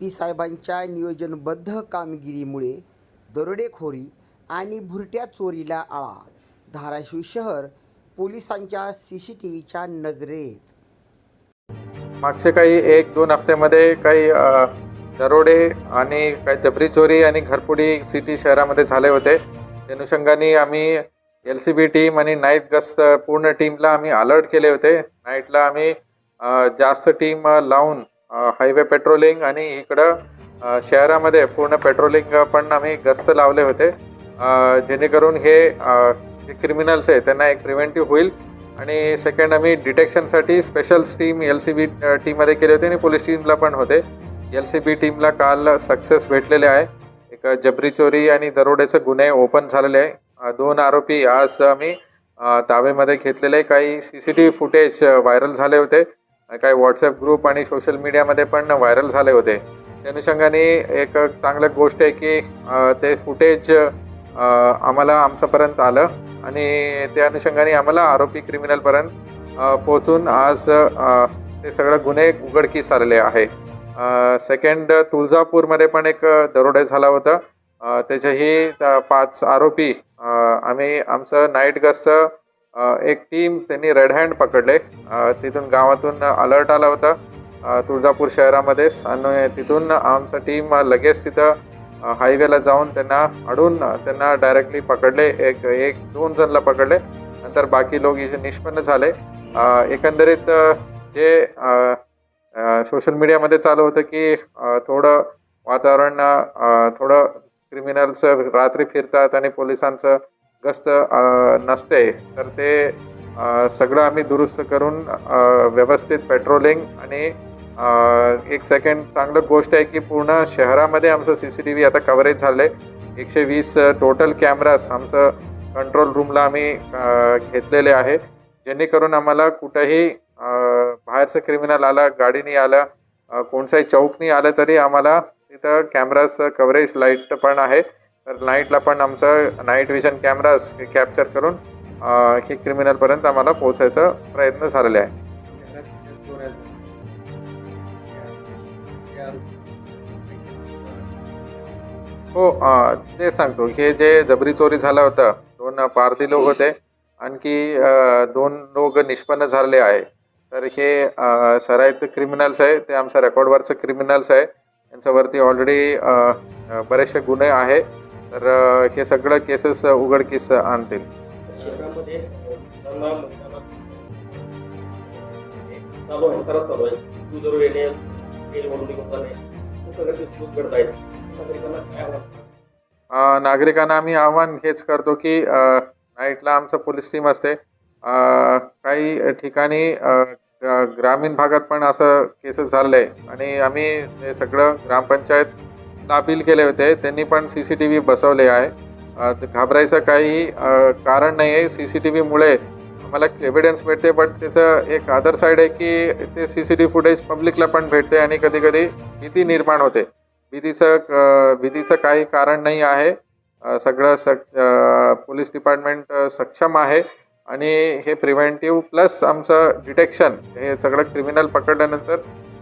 P साहेबांच्या नियोजनबद्ध कामगिरीमुळे दरोडेखोरी आणि भुरट्या चोरीला आळा धाराशिव शहर पोलिसांच्या सी सी टी व्हीच्या नजरेत. मागचे काही एक दोन हफ्त्यामध्ये काही दरोडे आणि काही जबरी चोरी आणि घरपुडी सिटी शहरामध्ये झाले होते. त्या अनुषंगाने आम्ही एल सी बी टीम आणि नाईट गस्त पूर्ण टीमला आम्ही अलर्ट केले होते. नाईटला आम्ही जास्त टीम लावून हायवे पेट्रोलिंग आणि इकडं शहरामध्ये पूर्ण पेट्रोलिंग पण आम्ही गस्त लावले होते. जेणेकरून हे जे क्रिमिनल्स आहे त्यांना एक प्रिव्हेंटिव्ह होईल. आणि सेकंड आम्ही डिटेक्शनसाठी special team L C B टीममध्ये केली होती आणि पोलीस टीमला पण होते. एल सी बी टीमला काल सक्सेस भेटलेले आहे. एक जबरी चोरी आणि दरोड्याचं गुन्हे ओपन झालेले आहे. दोन आरोपी आज आम्ही ताबेमध्ये ताब्यामध्ये घेतलेले काही C C T V footage viral झाले होते. काही व्हॉट्सअप ग्रुप आणि सोशल मीडियामध्ये पण व्हायरल झाले होते. त्या अनुषंगाने एक चांगलं गोष्ट आहे की ते फुटेज आम्हाला आमच्यापर्यंत आलं आणि त्या अनुषंगाने आम्हाला आरोपी क्रिमिनलपर्यंत पोचून आज ते सगळं गुन्हे उघडकीस आलेले आहे. सेकंड तुळजापूरमध्ये पण एक दरोडे झाला होता. त्याच्याही त्याचेही पाच आरोपी आम्ही आमचं नाईट गस्त एक टीम त्यांनी रेड हँड पकडले. तिथून गावातून अलर्ट आला होता. तुळजापूर शहरामध्येच आणि तिथून आमचं टीम लगेच तिथं हायवेला जाऊन त्यांना अडून त्यांना डायरेक्टली पकडले. एक एक दोन जणला पकडले. नंतर बाकी लोक इथे निष्पन्न झाले. एकंदरीत जे सोशल मीडियामध्ये चालू होतं की थोडं वातावरण थोडं क्रिमिनल्स रात्री फिरतात आणि पोलिसांचं गस्त नसते तर ते सगळं आम्ही दुरुस्त करून व्यवस्थित पेट्रोलिंग आणि एक सेकंड चांगलं गोष्ट आहे की पूर्ण शहरामध्ये आमचं सी सी टी व्ही आता कव्हरेज झालं आहे एकशे वीस टोटल कॅमेराज आमचं कंट्रोल रूमला आम्ही घेतलेले आहे. जेणेकरून आम्हाला कुठंही बाहेरचं क्रिमिनल आलं गाडीने आलं कोणत्याही चौकनी आलं तरी आम्हाला तिथं कॅमेराज कव्हरेज लाइट पण आहे. तर नाईटला पण आमचं नाईट विजन कॅमेराज हे कॅप्चर करून हे क्रिमिनलपर्यंत आम्हाला पोहोचायचा प्रयत्न झालेले आहे. या- हो तेच ते सांगतो. हे जे जबरी चोरी झाला होता दोन पारधी लोक होते आणखी दोन लोक निष्पन्न झालेले आहे. तर हे अ, सराईत क्रिमिनल्स आहे ते आमच्या रेकॉर्डवरचं क्रिमिनल्स आहे. यांच्यावरती ऑलरेडी बरेचसे गुन्हे आहे. तर हे सगळं केसेस उघडकीस आणतील. नागरिकांना आम्ही आव्हान हेच करतो की नाईटला आमचं पोलीस टीम असते. काही ठिकाणी ग्रामीण भागात पण असं केसेस झालेले आहे. आणि आम्ही हे सगळं ग्रामपंचायतला अपील केले होते. त्यांनी पण सी सी टी व्ही बसवले आहे. घाबरायचं काही कारण नाही आहे सी सी टी व्हीमुळे मला एव्हिडन्स मिळते बट त्याचं एक अदर साईड आहे की ते सी सी टी फुटेज पब्लिकला पण भेटते आणि कधी कधी भीती निर्माण होते. भीतीचं क- भीतीचं काही कारण नाही आहे. सगळं सक पोलीस डिपार्टमेंट सक्षम आहे. आणि हे प्रिव्हेंटिव्ह प्लस आमचं डिटेक्शन हे सगळं क्रिमिनल पकडल्यानंतर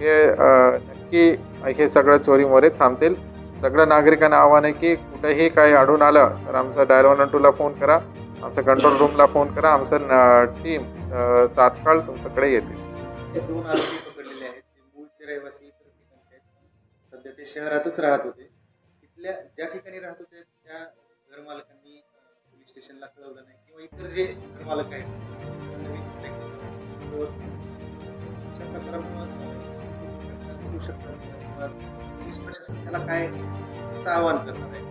हे नक्की हे सगळं चोरीमोरे थांबतील. सगळं नागरिकांना आव्हान आहे की कुठेही काही आढळून आलं तर आमचा डायल वन टूला फोन करा. आमचं कंट्रोल रूमला फोन करा. आमचं टीम तात्काळ तुमच्याकडे येते दोन आरोपी पकडलेले आहेत ते मूळचे रहिवासी इतर सध्या ते शहरातच राहत होते. तिथल्या ज्या ठिकाणी राहत होते त्या घरमालकांनी पोलीस स्टेशनला कळवलं नाही किंवा इतर जे घरमालक आहेत नवीन अशा प्रकारामुळे देऊ शकतात पोलीस प्रशासन त्याला काय असं आवाहन करणार आहे?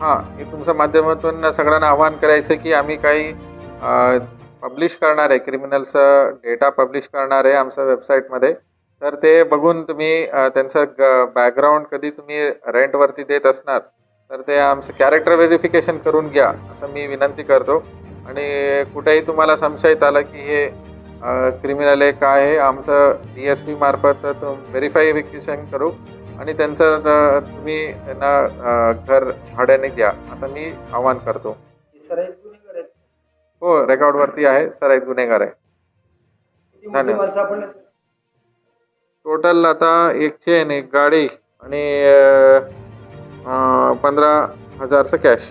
हां हे तुमच्या माध्यमातून सगळ्यांना आवाहन करायचं की आम्ही काही पब्लिश करणार आहे क्रिमिनलचं डेटा पब्लिश करणार आहे आमच्या वेबसाईटमध्ये तर ते बघून तुम्ही त्यांचं ग बॅकग्राऊंड कधी तुम्ही रेंटवरती देत असणार तर ते आमचं कॅरेक्टर व्हेरिफिकेशन करून घ्या असं मी विनंती करतो. आणि कुठेही तुम्हाला संशयित आलं की हे क्रिमिनल आहे काय आहे. आमचं डी एस पी मार्फत व्हेरिफायफिकेशन करू आणि त्यांचं तुम्ही त्यांना घर भाड्याने द्या असं मी आवाहन करतो. हे हो रेकॉर्डवरती आहे. सराईत गुन्हेगार आहे. धन्यवाद. टोटल आता एक चेन एक गाडी आणि पंधरा हजारचं कॅश